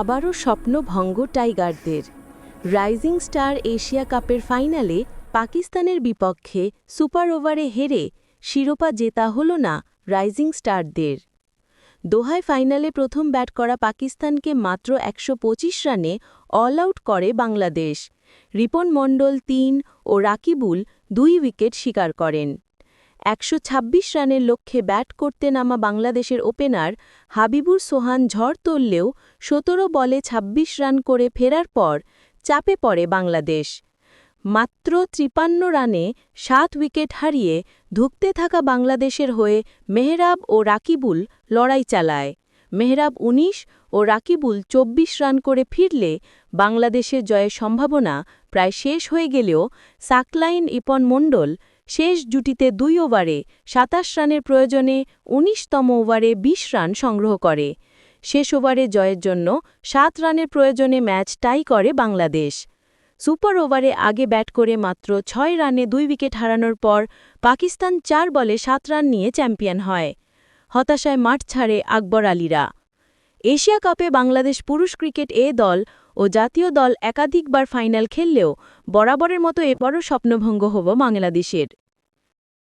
আবারও স্বপ্নভঙ্গ টাইগারদের। Rising star Asia কাপের ফাইনালে পাকিস্তানের বিপক্ষে সুপার ওভারে হেরে শিরোপা জেতা হল না রাইজিং স্টারদের। দোহায় ফাইনালে প্রথম ব্যাট করা পাকিস্তানকে মাত্র একশো পঁচিশ রানে অল আউট করে বাংলাদেশ। রিপন মণ্ডল তিন ও রাকিবুল দুই উইকেট শিকার করেন। একশো ছাব্বিশ রানের লক্ষ্যে ব্যাট করতে নামা বাংলাদেশের ওপেনার হাবিবুর সোহান ঝড় তুললেও সতেরো বলে ২৬ রান করে ফেরার পর চাপে পড়ে বাংলাদেশ। মাত্র ত্রিপান্ন রানে সাত উইকেট হারিয়ে ধুঁকতে থাকা বাংলাদেশের হয়ে মেহরাব ও রাকিবুল লড়াই চালায়। মেহরাব ১৯ ও রাকিবুল ২৪ রান করে ফিরলে বাংলাদেশের জয়ের সম্ভাবনা প্রায় শেষ হয়ে গেলেও সাকলাইন ইপন মণ্ডল শেষ জুটিতে দুই ওভারে ২৭ রানের প্রয়োজনে ১৯তম ওভারে ২০ রান সংগ্রহ করে। শেষ ওভারে জয়ের জন্য সাত রানের প্রয়োজনে ম্যাচ টাই করে বাংলাদেশ। সুপার ওভারে আগে ব্যাট করে মাত্র ছয় রানে দুই উইকেট হারানোর পর পাকিস্তান চার বলে সাত রান নিয়ে চ্যাম্পিয়ন হয়। হতাশায় মাঠ ছাড়ে আকবর আলীরা। এশিয়া কাপে বাংলাদেশ পুরুষ ক্রিকেট এ দল ও জাতীয় দল একাধিকবার ফাইনাল খেললেও বরাবরের মতো এবারও স্বপ্নভঙ্গ হব বাংলাদেশের।